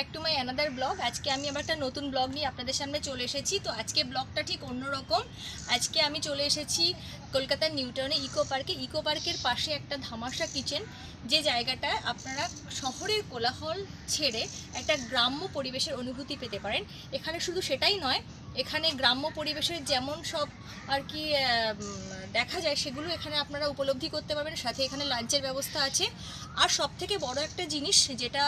Back to my another blog আজকে আমি আবার একটা নতুন ব্লগ নিয়ে আপনাদের সামনে চলে এসেছি। তো আজকে ব্লগটা ঠিক অন্যরকম। আজকে আমি চলে এসেছি কলকাতার নিউটাউনে ইকো পার্কে। ইকো পার্কের পাশে একটা ধামাশা কিচেন। যে জায়গাটায় আপনারা শহরের কোলাহল ছেড়ে একটা গ্রাম্য পরিবেশের অনুভূতি পেতে পারেন। এখানে শুধু সেটাই নয়, এখানে গ্রাম্য পরিবেশের যেমন সব আর কি দেখা যায়, সেগুলো এখানে আপনারা উপলব্ধি করতে পারবেন। সাথে এখানে লাঞ্চের ব্যবস্থা আছে। আর সব থেকে বড় একটা জিনিস যেটা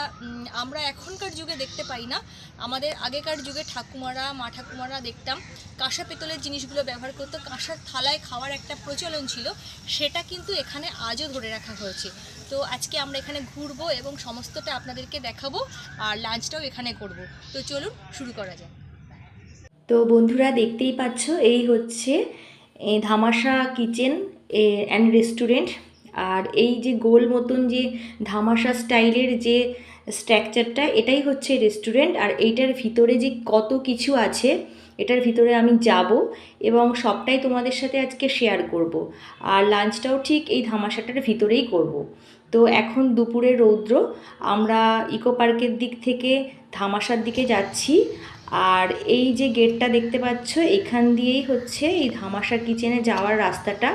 আমরা এখনকার যুগে দেখতে পাই না, আমাদের আগেকার যুগে ঠাকুমারা, মা ঠাকুমারা দেখতাম, কাঁসা পেতলের জিনিসগুলো ব্যবহার করতো, কাঁসার থালায় খাওয়ার একটা প্রচলন ছিল, সেটা কিন্তু এখানে আজও ধরে রাখা হয়েছে। তো আজকে আমরা এখানে ঘুরবো এবং সমস্তটা আপনাদেরকে দেখাবো আর লাঞ্চটাও এখানে করব। তো চলুন শুরু করা যাক। তো বন্ধুরা দেখতেই পাচ্ছ, এই হচ্ছে ধামাশা কিচেন অ্যান্ড রেস্টুরেন্ট আর এই যে গোল মতন যে ধামাশা স্টাইলের যে স্ট্রাকচারটা, এটাই হচ্ছে রেস্টুরেন্ট। আর এইটার ভিতরে যে কত কিছু আছে, এটার ভিতরে আমি যাব এবং সবটাই তোমাদের সাথে আজকে শেয়ার করব। আর লাঞ্চটাও ঠিক এই ধামাশাটার ভিতরেই করব। তো এখন দুপুরে রৌদ্র, আমরা ইকো পার্কের দিক থেকে ধামাশার দিকে যাচ্ছি। আর এই যে গেটটা দেখতে পাচ্ছ, এখান দিয়েই হচ্ছে এই ধামাশা কিচেনে যাওয়ার রাস্তাটা।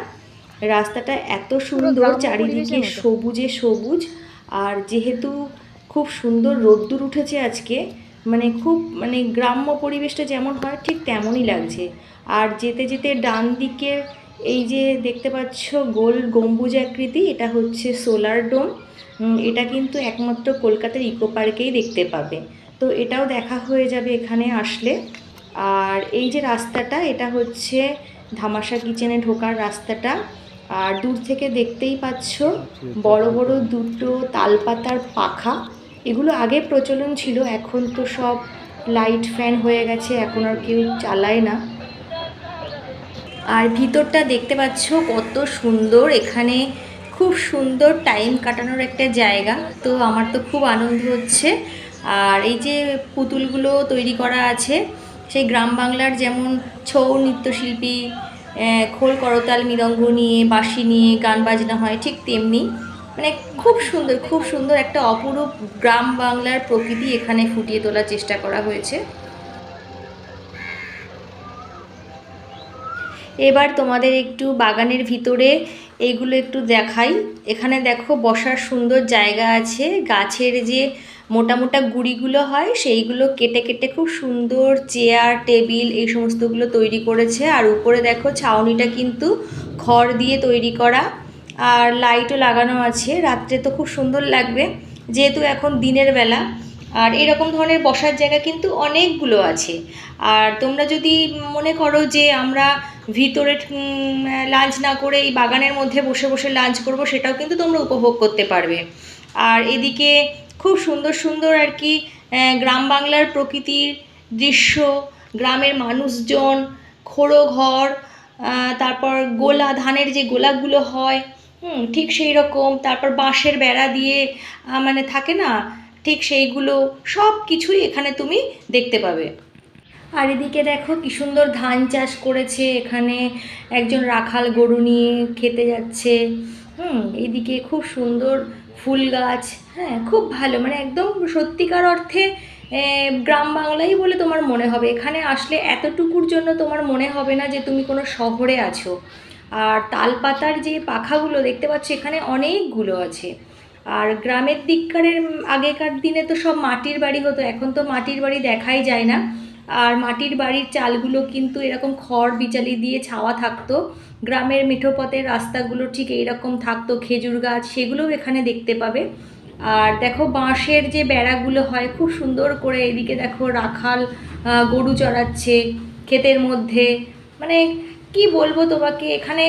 রাস্তাটা এত সুন্দর চারিদিকে সবুজে সবুজ আর যেহেতু খুব সুন্দর রোদ্দুর উঠেছে আজকে মানে খুব মানে গ্রাম্য পরিবেশটা যেমন হয় ঠিক তেমনই লাগছে। আর যেতে যেতে ডান দিকের এই যে দেখতে পাচ্ছ গোল গম্বুজ আকৃতি এটা হচ্ছে সোলার ডোম। এটা কিন্তু একমাত্র কলকাতার ইকো পার্কেই দেখতে পাবে। তো এটাও দেখা হয়ে যাবে এখানে আসলে। আর এই যে রাস্তাটা এটা হচ্ছে ধামাশা কিচেনে ঢোকার রাস্তাটা। আর দূর থেকে দেখতেই পাচ্ছ বড় বড় দুটো তালপাতার পাখা। এগুলো আগে প্রচলন ছিল, এখন তো সব লাইট ফ্যান হয়ে গেছে, এখন আর কেউ চালায় না। আর ভিতরটা দেখতে পাচ্ছ কত সুন্দর, এখানে খুব সুন্দর টাইম কাটানোর একটা জায়গা, তো আমার তো খুব আনন্দ হচ্ছে। আর এই যে পুতুলগুলো তৈরি করা আছে, সেই গ্রাম বাংলার যেমন ছৌ নৃত্যশিল্পী খোল করতাল, মৃদঙ্গ নিয়ে, বাঁশি নিয়ে, গান বাজনা হয়, ঠিক তেমনি। মানে খুব সুন্দর খুব সুন্দর একটা অপরূপ গ্রাম বাংলার প্রকৃতি এখানে ফুটিয়ে তোলার চেষ্টা করা হয়েছে। এবার তোমাদের একটু বাগানের ভিতরে এইগুলো একটু দেখাই। এখানে দেখো বসার সুন্দর জায়গা আছে। গাছের যে মোটা মোটা গুড়িগুলো হয়, সেইগুলো কেটে কেটে খুব সুন্দর চেয়ার, টেবিল এই সমস্তগুলো তৈরি করেছে। আর উপরে দেখো ছাউনিটা কিন্তু খড় দিয়ে তৈরি করা। আর লাইটও লাগানো আছে। রাত্রে তো খুব সুন্দর লাগবে, যেহেতু এখন দিনের বেলা। আর এরকম ধরনের বসার জায়গা কিন্তু অনেকগুলো আছে। আর তোমরা যদি মনে করো যে আমরা ভিতরে লাঞ্চ না করে এই বাগানের মধ্যে বসে বসে লাঞ্চ করব, সেটাও কিন্তু তোমরা উপভোগ করতে পারবে। আর এদিকে খুব সুন্দর সুন্দর আর কি গ্রাম বাংলার প্রকৃতির দৃশ্য, গ্রামের মানুষজন খোড়ো ঘর তারপর গোলা, ধানের যে গোলাগুলো হয়, হুম, ঠিক সেই রকম, তারপর বাঁশের বেড়া দিয়ে মানে থাকে না, ঠিক সেইগুলো, সব কিছুই এখানে তুমি দেখতে পাবে। আর এদিকে দেখো কি সুন্দর ধান চাষ করেছে, এখানে একজন রাখাল গরু নিয়ে খেতে যাচ্ছে, হুম, এদিকে খুব সুন্দর ফুল গাছ হ্যাঁ খুব ভালো। মানে একদম সত্যিকার অর্থে গ্রাম বাংলাই বলে তোমার মনে হবে। এখানে আসলে এতটুকুর জন্য তোমার মনে হবে না যে তুমি কোনো শহরে আছো। আর তালপাতার যে পাখাগুলো দেখতে পাচ্ছ, এখানে অনেকগুলো আছে। আর গ্রামের দিককারের আগেকার দিনে তো সব মাটির বাড়ি হতো, এখন তো মাটির বাড়ি দেখাই যায় না। আর মাটির বাড়ির চালগুলো কিন্তু এরকম খড়, বিচালি দিয়ে ছাওয়া থাকতো। গ্রামের মিঠোপথের রাস্তাগুলো ঠিক এইরকম থাকতো, খেজুর গাছ, সেগুলোও এখানে দেখতে পাবে। আর দেখো বাঁশের যে বেড়াগুলো হয়, খুব সুন্দর করে এদিকে দেখো রাখাল গরু চড়াচ্ছে ক্ষেতের মধ্যে। মানে কি বলব তোমাকে, এখানে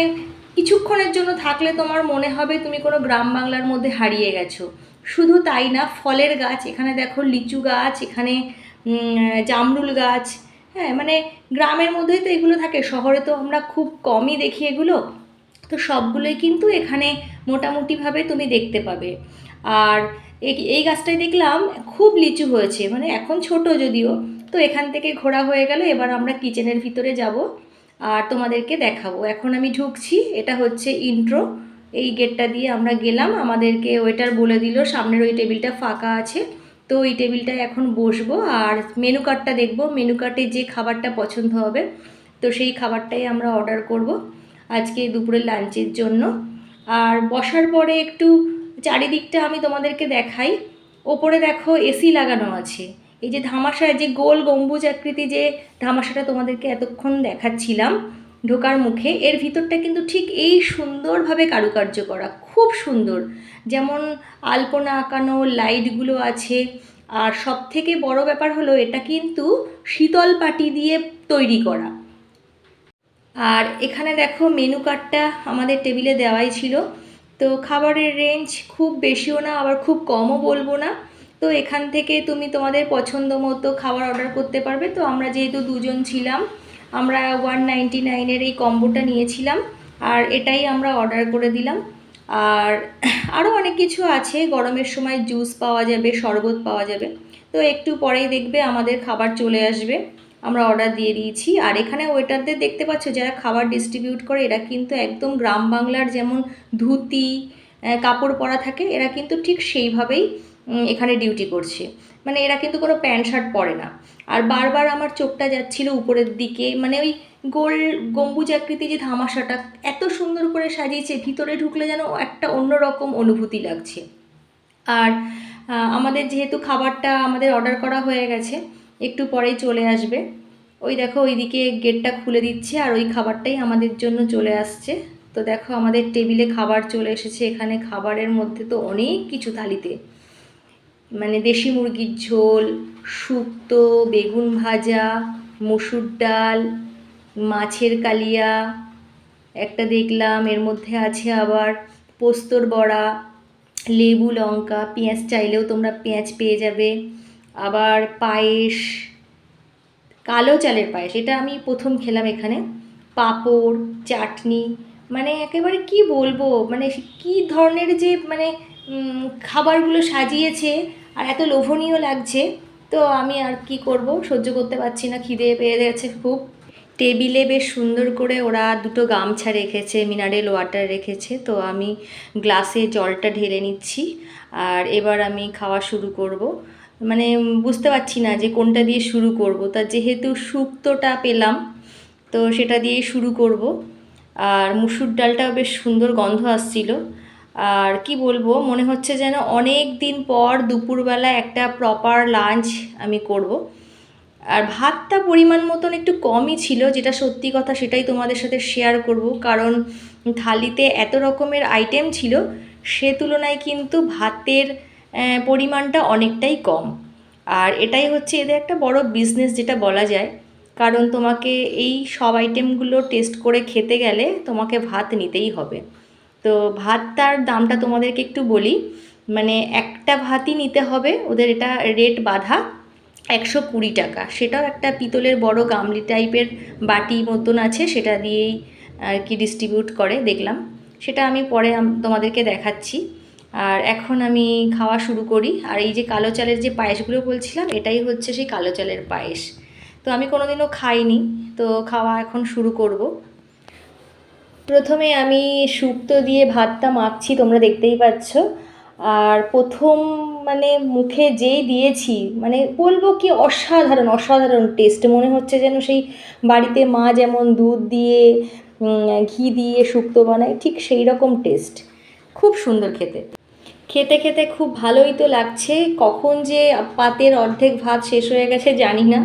কিছুক্ষণের জন্য থাকলে তোমার মনে হবে তুমি কোনো গ্রাম বাংলার মধ্যে হারিয়ে গেছো। শুধু তাই না, ফলের গাছ, এখানে দেখো লিচু গাছ, এখানে জামরুল গাছ হ্যাঁ মানে গ্রামের মধ্যেই তো এগুলো থাকে, শহরে তো আমরা খুব কমই দেখি এগুলো। তো সবগুলোই কিন্তু এখানে মোটামুটিভাবে তুমি দেখতে পাবে। আর এই- গাছটাই দেখলাম খুব লিচু হয়েছে মানে এখন ছোট যদিও। তো এখান থেকে ঘোরা হয়ে গেল, এবার আমরা কিচেনের ভিতরে যাব আর তোমাদেরকে দেখাবো। এখন আমি ঢুকছি, এটা হচ্ছে ইন্ট্রো এই গেটটা দিয়ে আমরা গেলাম, আমাদেরকে ওয়েটার বলে দিল, সামনের ওই টেবিলটা ফাঁকা আছে। তো এই টেবিলটায় এখন বসবো আর মেনু কার্ডটা দেখব। মেনু কার্ডে যে খাবারটা পছন্দ হবে, তো সেই খাবারটাই আমরা অর্ডার করব আজকে দুপুরের লাঞ্চের জন্য। আর বসার পরে একটু চারিদিকটা আমি তোমাদেরকে দেখাই। ওপরে দেখো এসি লাগানো আছে। এই যে ধামাশায় যে গোল গম্বুজ আকৃতি যে ধামাশাটা তোমাদেরকে এতক্ষণ দেখাচ্ছিলাম ঢোকার মুখে, এর ভিতরটা কিন্তু ঠিক এই সুন্দরভাবে কারুকার্য করা, খুব সুন্দর। যেমন আলপনা আঁকানো, লাইটগুলো আছে। আর সব থেকে বড় ব্যাপার হলো, এটা কিন্তু শীতল পাটি দিয়ে তৈরি করা। আর এখানে দেখো মেনু কার্ডটা আমাদের টেবিলে দেওয়াই ছিল। তো খাবারের রেঞ্জ খুব বেশিও না, আবার খুব কমও বলব না। তো এখান থেকে তুমি তোমাদের পছন্দ মতো খাবার অর্ডার করতে পারবে। তো আমরা যেহেতু দুজন ছিলাম আমরা ওয়ান নাইনটি নাইনের এই কম্বোটা নিয়েছিলাম, আর এটাই আমরা অর্ডার করে দিলাম। আর আরও অনেক কিছু আছে, গরমের সময় জুস পাওয়া যাবে, শরবত পাওয়া যাবে। তো একটু পরেই দেখবে আমাদের খাবার চলে আসবে। আমরা অর্ডার দিয়ে দিয়েছি। আর এখানে ওয়েটারদের দেখতে পাচ্ছ, যারা খাবার ডিস্ট্রিবিউট করে, এরা কিন্তু একদম গ্রাম বাংলার যেমন ধুতি কাপড় পরা থাকে, এরা কিন্তু ঠিক সেইভাবেই এখানে ডিউটি করছে। মানে এরা কিন্তু কোনো প্যান্ট শার্ট পরে না। আর বারবার আমার চোখটা যাচ্ছিল উপরের দিকে মানে ওই গোল গম্বুজ আকৃতি যে ধামাশাটা এত সুন্দর করে সাজিয়েছে, ভিতরে ঢুকলে যেন একটা অন্যরকম অনুভূতি লাগছে। আর আমাদের যেহেতু খাবারটা আমাদের অর্ডার করা হয়ে গেছে, একটু পরেই চলে আসবে। ওই দেখো, ওইদিকে গেটটা খুলে দিচ্ছে আর ওই খাবারটাই আমাদের জন্য চলে আসছে। তো দেখো, আমাদের টেবিলে খাবার চলে এসেছে। এখানে খাবারের মধ্যে তো অনেক কিছু থালিতে। মানে দেশি মুরগির ঝোল, শুক্তো, বেগুন ভাজা, মসুর ডাল, মাছের কালিয়া, একটা দেখলাম, এর মধ্যে আছে আবার পোস্তর বড়া, লেবু লঙ্কা, পেঁয়াজ চাইলেও তোমরা পেঁয়াজ পেয়ে যাবে। আবার পায়েস, কালো চালের পায়েস, এটা আমি প্রথম খেলাম এখানে। পাঁপড়, চাটনি মানে একেবারে কি বলব? মানে কি ধরনের যে মানে খাবারগুলো সাজিয়েছে আর এত লোভনীয় লাগছে, তো আমি আর কি করব? সহ্য করতে পারছি না, খিদে পেয়ে গেছে খুব। টেবিলে বেশ সুন্দর করে ওরা দুটো গামছা রেখেছে মিনারেল ওয়াটার রেখেছে, তো আমি গ্লাসে জলটা ঢেলে নিচ্ছি। আর এবার আমি খাওয়া শুরু করব। মানে বুঝতে পারছি না যে কোনটা দিয়ে শুরু করব। তা যেহেতু শুক্তোটা পেলাম, তো সেটা দিয়েই শুরু করব। আর মুসুর ডালটাও বেশ সুন্দর গন্ধ আসছিল। আর কি বলব, মনে হচ্ছে যেন অনেক দিন পর দুপুরবেলা একটা প্রপার লাঞ্চ আমি করব। আর ভাতটা পরিমাণ মতন একটু কমই ছিল, যেটা সত্যি কথা সেটাই তোমাদের সাথে শেয়ার করব। কারণ থালিতে এত রকমের আইটেম ছিল, সে তুলনায় কিন্তু ভাতের পরিমাণটা অনেকটাই কম। আর এটাই হচ্ছে এদের একটা বড় বিজনেস যেটা বলা যায়। কারণ তোমাকে এই সব আইটেমগুলো টেস্ট করে খেতে গেলে তোমাকে ভাত নিতেই হবে। তো ভাতটার দামটা তোমাদেরকে একটু বলি। মানে একটা ভাতই নিতে হবে, ওদের এটা রেট বাঁধা, একশো কুড়ি টাকা। সেটাও একটা পিতলের বড় গামলি টাইপের বাটি মতন আছে, সেটা দিয়েই আর কি ডিস্ট্রিবিউট করে, দেখলাম। সেটা আমি পরে তোমাদেরকে দেখাচ্ছি। আর এখন আমি খাওয়া শুরু করি। আর এই যে কালো চালের যে পায়েসগুলো বলছিলাম, এটাই হচ্ছে সেই কালো চালের পায়েস। তো আমি কোনোদিনও খাইনি, তো খাওয়া এখন শুরু করব। প্রথমে আমি শুক্তো দিয়ে ভাতটা মাখছি, তোমরা দেখতেই পাচ্ছ। আর প্রথম মানে মুখে যেই দিয়েছি মানে বলব কি অসাধারণ অসাধারণ টেস্ট মনে হচ্ছে যেন সেই বাড়িতে মা যেমন দুধ দিয়ে ঘি দিয়ে শুক্তো বানায়, ঠিক সেই রকম টেস্ট খুব সুন্দর খেতে। খেতে খেতে খুব ভালোই তো লাগছে। কখন যে পাতের অর্ধেক ভাত শেষ হয়ে গেছে জানি না।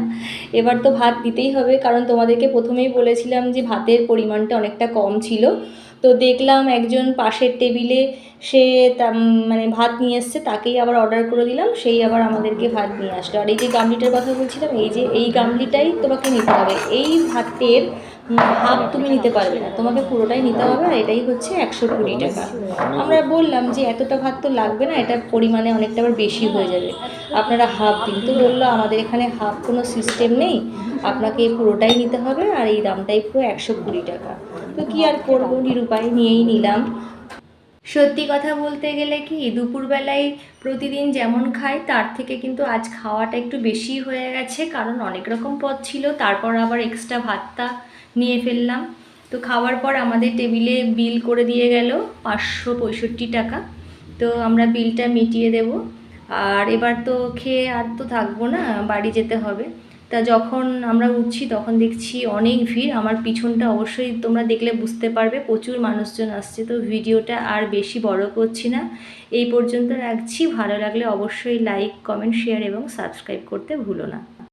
এবার তো ভাত দিতেই হবে, কারণ তোমাদেরকে প্রথমেই বলেছিলাম যে ভাতের পরিমাণটা অনেকটা কম ছিল। তো দেখলাম একজন পাশের টেবিলে সে মানে ভাত নিয়ে এসছে, তাকেই আবার অর্ডার করে দিলাম, সেই আবার আমাদেরকে ভাত নিয়ে আসলো। আর এই যে গামলিটার কথা বলছিলাম, এই যে, এই গামলিটাই তোমাকে নিতে হবে। এই ভাতের হাফ তুমি নিতে পারবে না। তোমাকে পুরোটাই নিতে হবে, আর এটাই হচ্ছে একশো কুড়ি টাকা। আমরা বললাম যে এতটা ভাত তো লাগবে না এটা পরিমাণে অনেকটা আবার বেশি হয়ে যাবে। আপনারা হাফ দিন। তো বলল, আমাদের এখানে হাফ কোনো সিস্টেম নেই। আপনাকে পুরোটাই নিতে হবে আর এই দামটাই পুরো একশো কুড়ি টাকা। তো কি আর করব? নিরুপায় নিয়েই নিলাম। সত্যি কথা বলতে গেলে কি, দুপুরবেলায় প্রতিদিন যেমন খাই, তার থেকে কিন্তু আজ খাওয়াটা একটু বেশি হয়ে গেছে, কারণ অনেক রকম পদ ছিল। তারপর আবার এক্সট্রা ভাতটা নিয়ে ফেললাম। তো খাওয়ার পর আমাদের টেবিলে বিল করে দিয়ে গেল পাঁচশো পঁয়ষট্টি টাকা। তো আমরা বিলটা মিটিয়ে দেব। আর এবার তো খেয়ে আর তো থাকব না, বাড়ি যেতে হবে। তা যখন আমরা উঠছি তখন দেখছি অনেক ভিড়। আমার পিছনটা অবশ্যই তোমরা দেখলে বুঝতে পারবে, প্রচুর মানুষজন আসছে। তো ভিডিওটা আর বেশি বড় করছি না। এই পর্যন্ত রাখছি। ভালো লাগলে অবশ্যই লাইক কমেন্ট শেয়ার এবং সাবস্ক্রাইব করতে ভুলো না।